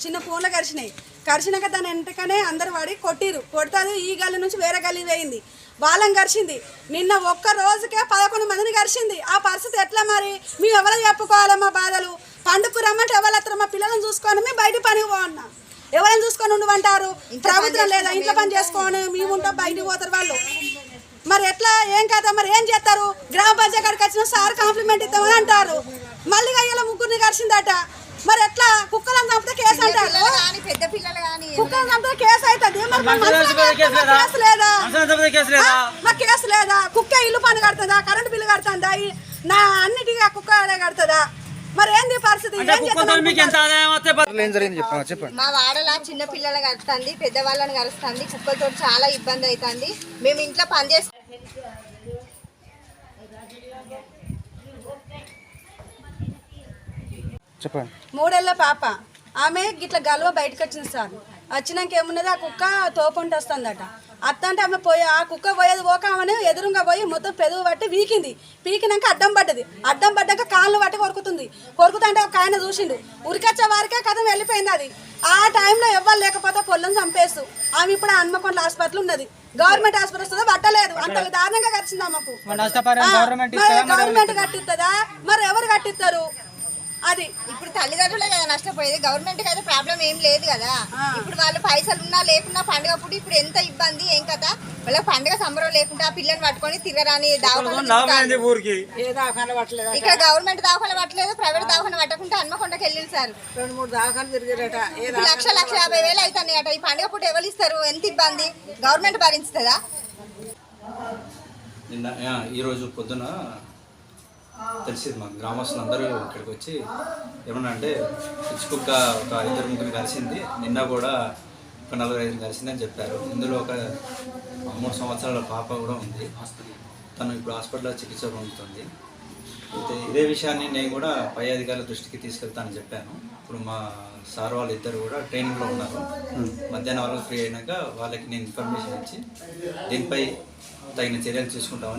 చిన్న ఫోన్లో కరిచినాయి కరిచినాక దాని వెంటకనే అందరు వాడి కొట్టిరు. కొడతాది ఈ గల్లి నుంచి వేరే గల్లి వేయింది. వాళ్ళని కరిచింది నిన్న ఒక్క రోజుకే పదకొండు మందిని కరిచింది ఆ పరిస్థితి ఎట్లా మరి? మేము ఎవరు చెప్పుకోవాలి మా బాధలు? పండుగకు రమ్మంటే ఎవరు మా పిల్లలను చూసుకొని మేము బయట పనికి పోన్నా ఎవరైనా చూసుకొని ఉండమంటారు ప్రభుత్వం లేదా ఇంట్లో పని చేసుకొని మేము ఉంటాం బయటికి పోతారు వాళ్ళు. మరి ఎట్లా ఏం కదా మరి ఏం చేస్తారు? గ్రామ పంచాయతీ కాడికి వచ్చిన సార్ కాంప్లిమెంట్ ఇద్దామని అంటారు. మళ్ళీ అయ్యేలా ముగ్గురిని కరిచిందట మరి ఎట్లా? కుక్కలను చంపితే కేసు అంటారు. కానీ పెద్ద పిల్లలు కానీ కుక్కలను చంపితే కేసు అవుతుంది. కేసు లేదా? మా కేసు లేదా? కుక్క ఇల్లు పని కడుతుందా? Current bill కడుతుందా? నా అన్నిటిగా కుక్క కడుతుందా? చెప్పండి చెప్పండి. మా వాడలా చిన్న పిల్లలు కలుస్తుంది పెద్దవాళ్ళని కలుస్తుంది కుక్కలతో చాలా ఇబ్బంది అవుతుంది మేము ఇంట్లో పని చేసి చెప్పండి. మూడేళ్ళ పాప. ఆమె గిట్ల గల్వ బయటకు వచ్చింది సార్. వచ్చినాక ఏమున్నది? ఆ కుక్క తోపుంటి వస్తుందట. అత్త అంటే ఆమె పోయి ఆ కుక్క పోయేది పోకామని ఎదురుగా పోయి మొత్తం పెదవు పట్టి వీకింది పీకినాక అడ్డం పడ్డది. అడ్డం పడ్డాక కాళ్ళు పట్టి కొరుకుతుంది. కొరుకుతుంటే ఒక ఆయన చూసిండు. ఉరికొచ్చే వారికే కథం వెళ్ళిపోయింది అది. ఆ టైంలో ఎవ్వరు లేకపోతే పొల్లం చంపేస్తూ. ఆమె ఇప్పుడు హన్మకొండ హాస్పిటల్ ఉన్నది. గవర్నమెంట్ హాస్పిటల్ వస్తుందో? పట్టలేదు. అంత దారుణంగా ఆ, మరి గవర్నమెంట్ కట్టిస్తుందా మరి ఎవరు కట్టిస్తారు అది ఇప్పుడు తల్లిదండ్రులే కదా నష్టపోయేది. గవర్నమెంట్ అయితే ప్రాబ్లం ఏం లేదు కదా. ఇప్పుడు వాళ్ళు పైసలు ఉన్నా లేకున్నా పండుగ అప్పుడు ఇప్పుడు ఎంత ఇబ్బంది ఏం కదా వాళ్ళకి పండుగ సంబరం లేకుండా ఆ పిల్లని పట్టుకొని తిరగరాని ఇక్కడ గవర్నమెంట్ దవాఖాన పట్టలేదు ప్రైవేట్ దవాఖాన పట్టకుంటే హన్మకొండకి వెళ్ళింది సార్. రెండు మూడు దాఖలు తిరిగారట. ఇప్పుడు లక్ష లక్ష యాభై వేలు అవుతాయి అట ఈ పండుగ పూట ఎవరు ఇస్తారు? ఎంత ఇబ్బంది? గవర్నమెంట్ భరించుతుందా? నిన్న ఈరోజు పొద్దున తెలిసింది మాకు. గ్రామస్తులు అందరూ ఇక్కడికి వచ్చి ఏమన్నా అంటే పిచ్చి కుక్క ఒక ఇద్దరు ముగ్గురు కలిసింది. నిన్న కూడా ఒక నలుగురు ఐదు కలిసిందని చెప్పారు. ఇందులో ఒక మూడు సంవత్సరాల పాప కూడా ఉంది. తను ఇప్పుడు హాస్పిటల్లో చికిత్స పొందుతుంది. అయితే ఇదే విషయాన్ని నేను కూడా పై అధికారుల దృష్టికి తీసుకెళ్తానని చెప్పాను. ఇప్పుడు మా సార్ వాళ్ళు ఇద్దరు కూడా ట్రైనింగ్లో ఉన్నారు. మధ్యాహ్నం వరకు ఫ్రీ అయినాక వాళ్ళకి నేను ఇన్ఫర్మేషన్ ఇచ్చి దీనిపై తగిన చర్యలు తీసుకుంటామని